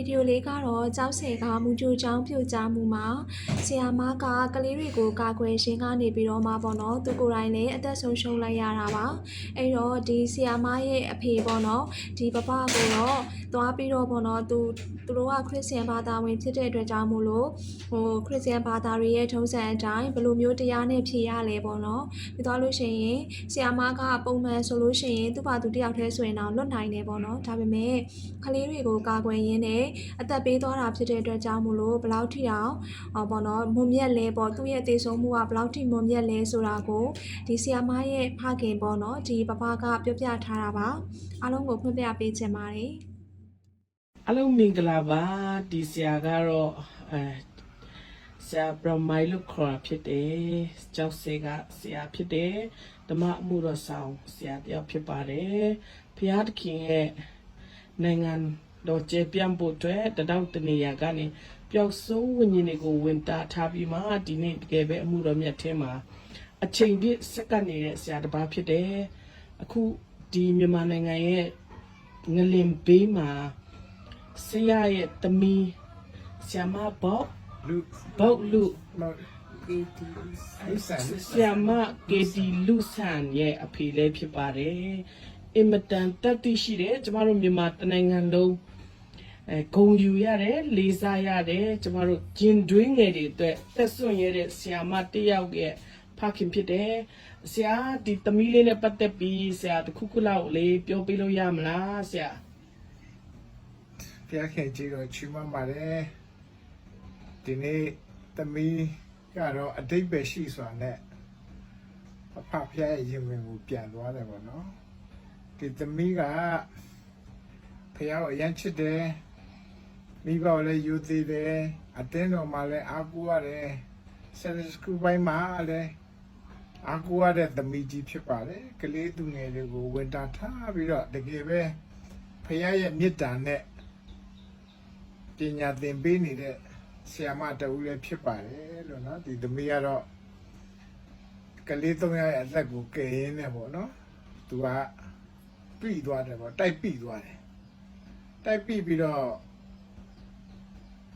ီဒီယိုလေးကတော့ကျောင်းဆယ်ကမူကြိုကျောင်းပြိုကျမှုမှာဆရာမကကလေးတွေကိုကာကွယ်ရှင်းကနေပြီးတော့မှပေါ့နော်သူကိုယ်တိုင်လည်းအသက်ဆုံးရှုံးလိုက်ရတာပါအဲ့တော့ဒီဆရာမရဲ့အဖေပေါ့နော်ဒီပပကိုတော့သွားပြီးတော့ပေါ့နော်သူသူတို့ကခရစ်ယာန်ဘာသာဝင်ဖြစ်တဲ့အတွက်ကြောင့်မို့လို့ဟိုခရစ်ယာန်ဘာသာတွေရဲ့ထုံးစံအတိုင်းဘယ်လိုမျိုးတရားနဲ့ဖြေရလဲပေါ့နော်ပြီးသွားလို့ရှိရင်ဆရာမကပုံမှန်ဆိုလို့ရှိရင်သူ့ဘာသူတယောက်တည်းဆိုရင်တော့လွတ်နိုင်တယ်ပေါ့နော်ဒါပေမဲ့ကလေးတွေကိုကာကွယ်ရင်းနဲ့အသက်ပေးသွားတာဖြစ်တဲ့အတွက်ကြောင့်မို့လို့ဘယ်လောက်ထိအောင်ဟောပေါ့နော်မွန်မြတ်လဲပေါ့သူ့ရဲ့တည်ဆုံမှုကဘယ်လောက်ထိမွန်မြတ်လဲဆိုတာကိုဒီဆီယာမရဲ့ဖခင်ပေါ့နော်ဒီပပကပြောပြထားတာပါအားလုံးကိုဖွင့်ပြပေးချင်ပါတယ်အလုံးမင်္ဂလာပါဒီဆရာကတော့အဲဆရာပရမိုင်လို့ခေါ်တာဖြစ်တယ်ကျောက်စေကဆရာဖြစ်တယ်ဓမ္မအမှုတော်ဆောင်ဆရာတယောက်ဖြစ်ပါတယ်ဖျားသခင်ရဲ့နိုင်ငံ တော်ကျေပြန့်ဖို့အတွက်တတောက်တနေရာကနေပျောက်ဆုံးဝိညာဉ်တွေကိုဝင်တာထားပြီးမှဒီနေ့တကယ်ပဲအမှုတော်မြတ်ထဲမှာအချိန်ပြည့်စက္ကန့်နေတဲ့ဆရာတစ်ပါးဖြစ်တယ်အခုဒီမြန်မာနိုင်ငံရဲ့ငလင်ဘေးမှာဆရာရဲ့တမီဆ iam မဘောက် Luke ဘောက်လူ Mark Listen ဆ iam မကေတီလူဆန်ရဲ့အဖေလေးဖြစ်ပါတယ် အင်မတန်တက်သိရှိတယ်ကျမတို့မြန်မာတနိုင်ငံလုံးအဲဂုံယူရတယ်လေးစားရတယ်ကျမတို့ဂျင်တွင်းငယ်တွေအတွက်သက်စွန့်ရတဲ့ဆ iam မတစ်ယောက်ရဲ့ဖခင်ဖြစ်တယ်ဆရာဒီတမီလေးနဲ့ပတ်သက်ပြီးဆရာတခုခုလောက်လေးပြောပြလို့ရမလားဆရာဖျားခင်ကြီးတော့ချီးမွမ်းပါတယ်ဒီနေ့သမီးကတော့အတိတ်ပဲရှိစွာနဲ့အဖဖျားရဲ့ရင်ဝင်ကိုပြန်သွားတယ်ပေါ့နော် ဒီသမီးကဖျားကိုအရန်ချစ်တယ်မိဘကိုလည်းယူသေးတယ်အတင်းတော်မှလည်းအားကိုးရတယ်ဆယ်စကူပိုင်းမှာလည်းအားကိုးရတဲ့သမီးကြီးဖြစ်ပါတယ်ကလေးသူငယ်တွေကိုဝင်တာထားပြီးတော့တကယ်ပဲဖျားရဲ့မေတ္တာနဲ့ပညာသင်ပေးနေတဲ့ဆရာမတဦးလည်းဖြစ်ပါတယ်လို့နော်ဒီသမီးကတော့ကလေးသုံးရရဲ့အသက်ကိုကယ်ရင်းနေပေါ့နော်သူက ပြီးသွားတယ်ပေါ့တိုက်ပြီးသွားတယ်တိုက်ပြီးပြီးတော့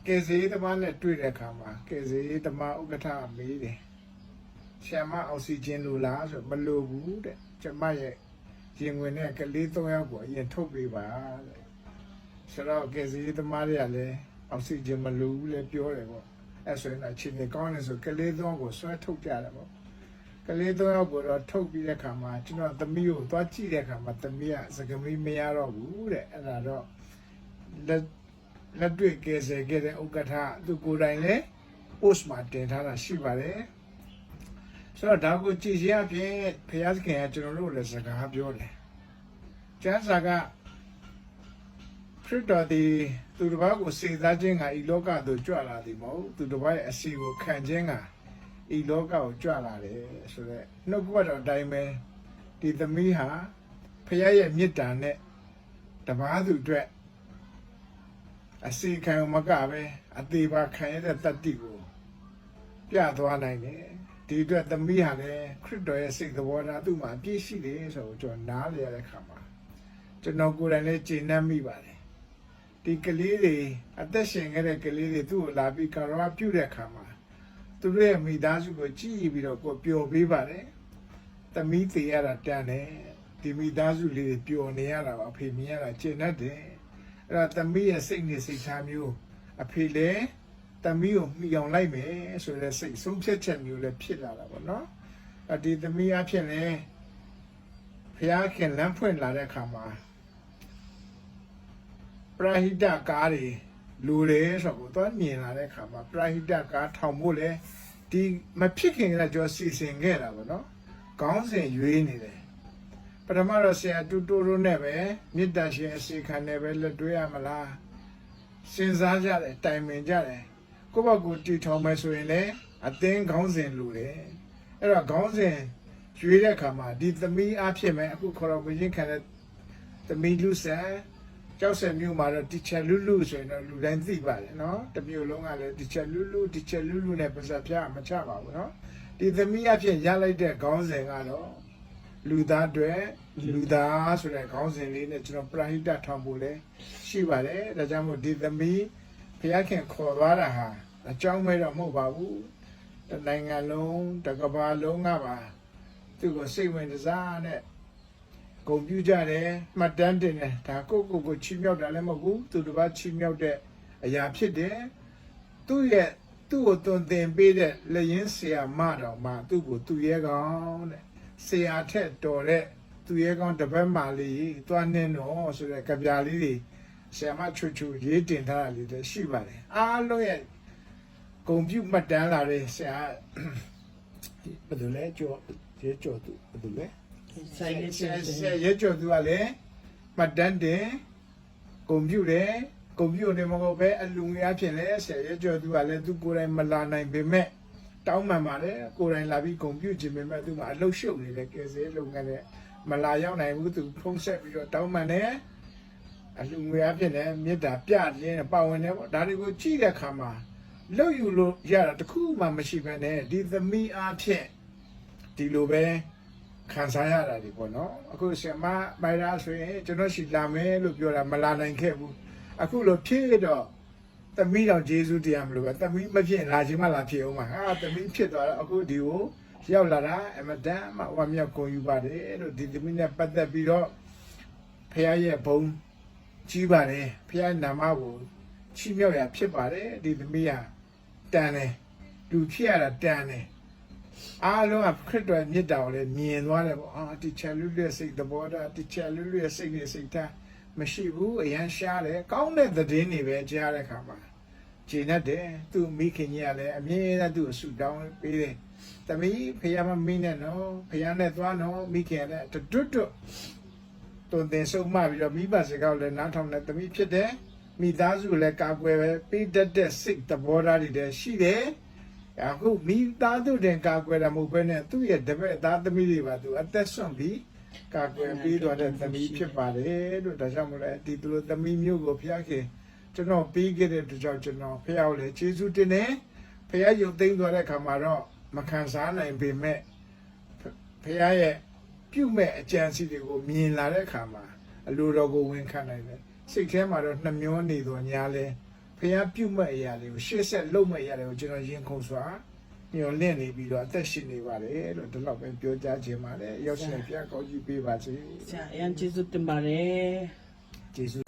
ကယ်စီသမားနဲ့တွေ့တဲ့အခါမှာကယ်စီသမားဥက္ကဋ္ဌမေးတယ်ဆရာမအောက်ဆီဂျင်လိုလားဆိုမလိုဘူးတဲ့ကျမရဲ့ရင်ဝင်တဲ့ကလေးသုံးယောက်ကိုအရင်ထုတ်ပေးပါတဲ့ဆိုတော့ကယ်စီသမားတွေကလည်းအောက်ဆီဂျင်မလိုဘူးလေပြောတယ်ပေါ့အဲ့ဆိုရင်အချိန်ကြီးကောင်းနေဆိုကလေးသုံးကိုဆွဲထုတ်ကြတယ်ပေါ့ ကလေးသုံးယောက်ကိုတော့ထုတ်ပြီးတဲ့ခါမှာကျွန်တော်သမီးကိုသွားကြည့်တဲ့ခါမှာသမီးကစကမီးမရတော့ဘူးတဲ့အဲ့ဒါတော့လက်လက်တွေ့ကယ်ဆယ်ခဲ့တဲ့ဥက္ကဋ္ဌသူကိုယ်တိုင်လည်း post မှာတင်ထားတာရှိပါတယ်ဆိုတော့ဒါကိုကြည့်ရအပြင်ဖျားသခင်ကကျွန်တော်တို့လည်းစကားပြောတယ်ကျမ်းစာကခရစ်တော်သည်သူတစ်ပါးကိုစေသားခြင်းကဤလောကသို့ကြွလာသည်မဟုတ်သူတစ်ပါးရဲ့အစီကိုခံခြင်းက ဤလောကကိုကြွလာတယ်ဆိုတော့နှုတ်ကပတ်တော်အတိုင်းပဲဒီသမီးဟာဖခင်ရဲ့မေတ္တာနဲ့တပားသူအတွက်အစီခံမကပဲအသေးပါခံရတဲ့တတ္တိကိုပြသွားနိုင်တယ်ဒီအတွက်သမီးဟာလည်းခရစ်တော်ရဲ့စိတ်သဘောထားသူ့မှာအပြည့်ရှိတယ်ဆိုတော့ကျွန်တော်နားလည်ရတဲ့ခါမှာကျွန်တော်ကိုယ်တိုင်လည်းကျေနပ်မိပါတယ်ဒီကလေးတွေအသက်ရှင်ခဲ့တဲ့ကလေးတွေသူ့ကိုလာပြီးကာရဝပြုတဲ့အခါမှာ သူတို့ရဲ့မိသားစုကိုကြည့်ပြီးတော့ကိုယ်ပျော်ပေးပါတယ်။သမီးသေးရတာတန်တယ်။ဒီမိသားစုလေးတွေပျော်နေရတာပါအဖေမြင်ရတာကျေနပ်တယ်။အဲ့တော့သမီးရဲ့စိတ်နေစိတ်ထားမျိုးအဖေလည်းသမီးကိုမှီအောင်လိုက်မယ်ဆိုတဲ့စိတ်ဆုံးဖြတ်ချက်မျိုးလည်းဖြစ်လာတာပေါ့နော်။အဒီသမီးအဖြစ်လည်းဖခင်လမ်းဖွင့်လာတဲ့အခါမှာပရဟိတကားတွေ လူတယ်ဆိုတော့သွားမြင်လာတဲ့ခါမှာပရဟိတကားထောင်ဖို့လဲဒီမဖြစ်ခင်ကကျွန်တော်စီစဉ်ခဲ့တာပေါ့နော်ခေါင်းစဉ်ရွေးနေတယ်ပထမတော့ဆရာတူတူတို့နဲ့ပဲမေတ္တာရှင်အစီခံနဲ့ပဲလက်တွဲရမလားစဉ်းစားကြတယ်တိုင်ပင်ကြတယ်ကိုယ့်ဘက်ကိုတီထောင်မယ်ဆိုရင်လည်းအသင်းခေါင်းစဉ်လူတယ်အဲ့တော့ခေါင်းစဉ်ရွေးတဲ့ခါမှာဒီသမီးအဖြစ်မဲ့အခုခေါ်တော့ကိုချင်းခံတဲ့သမီးလူဆန် ကျောက်ဆယ်မြို့မှာတော့ teacher လူလူဆိုရင်တော့လူတိုင်းသိပါတယ်နော်တမျိုးလုံးကလည်း teacher လူလူ teacher လူလူနဲ့ပါစပ်ပြမချပါဘူးနော်ဒီသမီးအဖြစ်ရလိုက်တဲ့ခေါင်းစဉ်ကတော့လူသားတွေလူသားဆိုတဲ့ခေါင်းစဉ်လေးနဲ့ကျွန်တော်ပရာဟိတထောင်ဖို့လဲရှိပါတယ်ဒါကြောင့်မို့ဒီသမီးဘုရားခင်ခေါ်သွားတာဟာအကြောင်းမဲ့တော့မဟုတ်ပါဘူးတနိုင်ငံလုံးတစ်ကမ္ဘာလုံးကပါသူ့ကိုစိတ်ဝင်စားနဲ့ ဂုဏ်ပြုကြတယ်မှတ်တမ်းတင်တယ်ဒါကိုယ့်ကိုယ်ကိုချီးမြှောက်တာလည်းမဟုတ်ဘူးသူတစ်ပါးချီးမြှောက်တဲ့အရာဖြစ်တယ်သူ့ရဲ့သူ့ကိုသွန်သင်ပေးတဲ့လက်ရင်းဆရာမတော်မှာသူ့ကိုသူ့ရဲ့ကောင်းတဲ့ဆရာထက်တော်တဲ့သူရဲကောင်းတစ်ပတ်မှလေးသွားနှင်းတော့ဆိုတဲ့ကြပြလေးတွေဆရာမချွတ်ချွတ်ရေးတင်ထားတာလေးတွေရှိပါတယ်အားလုံးရဲ့ဂုံပြုမှတ်တမ်းလာတဲ့ဆရာဘယ်လိုလဲကြောရဲကြောသူဘယ်လိုလဲ ဆိုင်နေဆချင်ရာတယ်ဆရာရဲကြောသူကလည်းမှတ်တမ်းတင်ဂုံပြုတယ်ဂုံပြုတယ်မဟုတ်ပဲအလူငွေအဖြစ်လဲဆရာရဲကြောသူကလည်းသူကိုယ်တိုင်မလာနိုင်ပေမဲ့တောင်းပန်ပါတယ်ကိုယ်တိုင်လာပြီးဂုံပြုခြင်းပေမဲ့သူမှအလုရှုပ်နေတဲ့ကယ်ဆယ်လုပ်ငန်းနဲ့မလာရောက်နိုင်ဘူးသူဖုံးဆက်ပြီးတော့တောင်းပန်တယ်အလူငွေအဖြစ်နဲ့မေတ္တာပြခြင်းပါဝင်တယ်ပေါ့ဒါတွေကိုကြည့်တဲ့အခါမှာလုတ်ယူလို့ရတာတခုမှမရှိဘဲနဲ့ဒီသမီးအားဖြင့်ဒီလိုပဲ ခံစားရတာဒီပေါ့နော်အခုဆရာမမိုင်ရာဆိုရင်ကျွန်တော်ရှိလာမယ်လို့ပြောတာမလာနိုင်ခဲ့ဘူးအခုလိုဖြစ်တော့သမီးတော်ဂျေဇုတရားမလို့ပဲသမီးမဖြစ်လာခြင်းမလာဖြစ်အောင်ပါဟာသမီးဖြစ်သွားတော့အခုဒီကိုရောက်လာတာအမတန်မှဝမ်းမြောက်ဂုဏ်ယူပါတယ်လို့ဒီသမီးနဲ့ပတ်သက်ပြီးတော့ဖခင်ရဲ့ဘုံကြီးပါတယ်ဖခင်နာမကိုချီးမြှောက်ရဖြစ်ပါတယ်ဒီသမီးဟာတန်တယ်လူဖြစ်ရတာတန်တယ် အားလုံးကခရစ်တော်မြတ်တာကိုလည်းမြင်သွားတယ်ပေါ့အာဒီချယ်လူရဲ့စိတ်သဘောထားဒီချယ်လူရဲ့စိတ်နဲ့စိတ်ထားမရှိဘူးအရန်ရှားတယ်ကောင်းတဲ့သတင်းတွေပဲကြားတဲ့အခါမှာခြေနဲ့တယ်သူ့မိခင်ကြီးကလည်းအမြဲတမ်းသူ့ကိုဆူတောင်းပေးတယ်။သမီးဖះမမင်းနဲ့နော်ဖះနဲ့သွားနော်မိခင်ကလည်းတွတ်တွတ်တုံတင်ဆုံးမပြီးတော့မိဘစကားကိုလည်းနားထောင်တဲ့သမီးဖြစ်တယ်။မိသားစုကိုလည်းကာကွယ်ပဲပေးတတ်တဲ့စိတ်သဘောထားတွေလည်းရှိတယ်။ အခုမိသားစုတင်ကာကွယ်တာမဟုတ်ဘဲနဲ့သူ့ရဲ့တပည့်သားသမီးတွေပါသူအသက်ဆုံးပြီးကာကွယ်ပြီးတော့တဲ့သမီးဖြစ်ပါတယ်လို့ဒါကြောင့်မို့လဲဒီလိုသမီးမျိုးကိုဖះခင်ကျွန်တော်ပြီးခဲ့တဲ့အတွက်ကြောင့်ကျွန်တော်ဖះကိုလည်းကျေးဇူးတင်တယ်ဖះရုပ်သိမ်းသွားတဲ့ခါမှာတော့မခံစားနိုင်ပေမဲ့ဖះရဲ့ပြုမဲ့အကြံစီတွေကိုမြင်လာတဲ့ခါမှာအလိုတော်ကိုဝန်ခံနိုင်တယ်စိတ်ထဲမှာတော့နှမျောနေတော့ညာလဲ ဖះပြုမဲ့အရာတွေကိုရှေ့ဆက်လုပ်မဲ့အရာတွေကိုကျွန်တော်ရင်ခုန်စွာညှော်လင့်နေပြီးတော့အသက်ရှင်နေပါတယ်လို့ဒီလောက်ပဲပြောကြားခြင်းပါတယ်ရောက်ရှင်ဖះကောင်းကြီးပေးပါစေဆရာအရင်ကျေးဇူးတင်ပါတယ်ကျေးဇူး